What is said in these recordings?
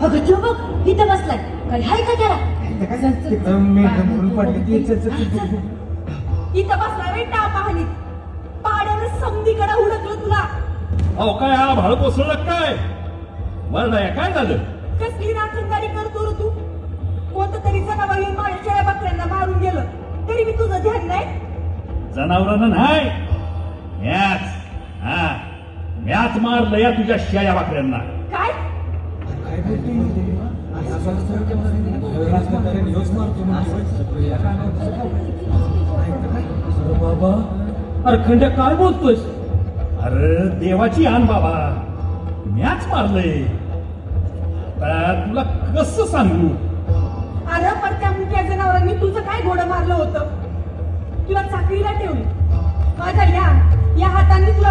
जो बघ इथं बसलाय. काही हाय का त्याला ती. इथं बसला रे टापा हानीत पाड्यानं समधीकडे हुडकलं तुला. अहो काय हा भाळ कोसळलं काय? वरडाया काय झालं? कसली राखणदारी करतो रे तू? कोणतं तरी जनावर येऊन माझ्या शेळ्या बकऱ्यांना मारून गेलं. तरी मी तुझं ध्यान नाही. जनावरांना नाही. मॅच हा. मॅच मारलं या तुझ्या शेळ्या बाकऱ्यांना. काय? अरे बाबा अरे खंड्या काय बोलतोयस अरे देवाची आण बाबा. मॅच मारलंय. तुला कस सांगू? अरे पण त्या मुक्या जनावरांनी तुझं काय घोडं मारलं होतं? तुला चाकरीला ठेवली. माझ्या या या हातांनी तुला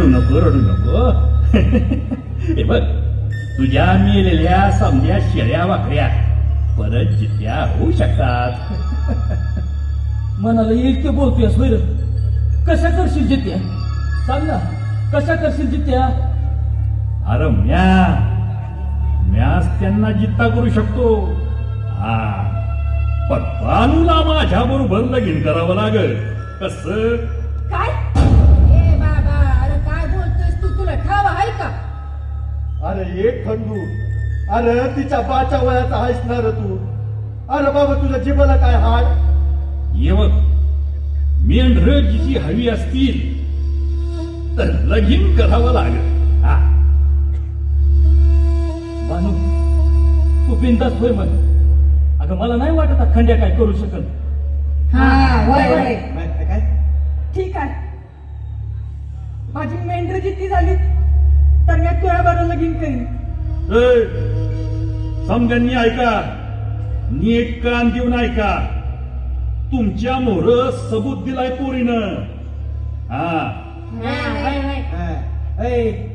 रडू नको रडू नको हे बघ तुझ्या मेलेल्या समध्या शेळ्या वाकड्या परत जित्या होऊ शकतात मनाला येईल ते बोलतोयस होय रे कशा करशील जित्या सांग ना कशा करशील जित्या अरे म्या म्याच त्यांना जित्ता करू शकतो हा पण बानूला माझ्या बरोबर लगीन करावं लागल कस काय अरे एक खंडू. अरे तिच्या बाच्या वयाचा आहेस ना रे तू. अरे बाबा तुझ्या जिबाला काय हाड? ये बघ मेंढर जिची हवी असतील तर लगीन करावं लागल. हा. बानू तू बिंदास होय मग अगं मला नाही वाटत खंड्या काय करू शकल. हा होय होय. माहीत काय? ठीक आहे. माझी मेंढर जिद्दी झाली तर मी तुझ्या बरोबर लगीन करीन. समजांनी ऐका. नीट कान देऊन ऐका. तुमच्या मोर सबूत दिलाय पोरीनं. हा. हा,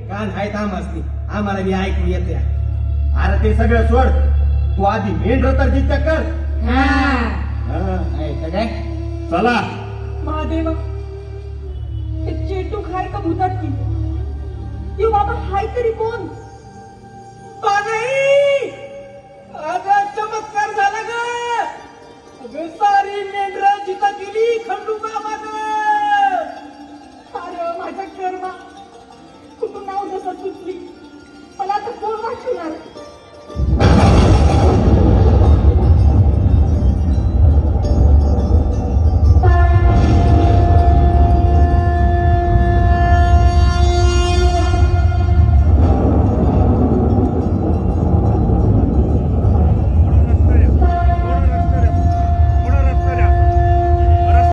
कान हाय थांब असते. आम्हाला मी ऐकू येते. अरे ते सगळं सोड. तू आधी मेंढर तर जित्या कर. हा. हा, ऐक काय? चला. महादेव चेटू खाय का भूतात की? यो बाबा हाय तरी कोण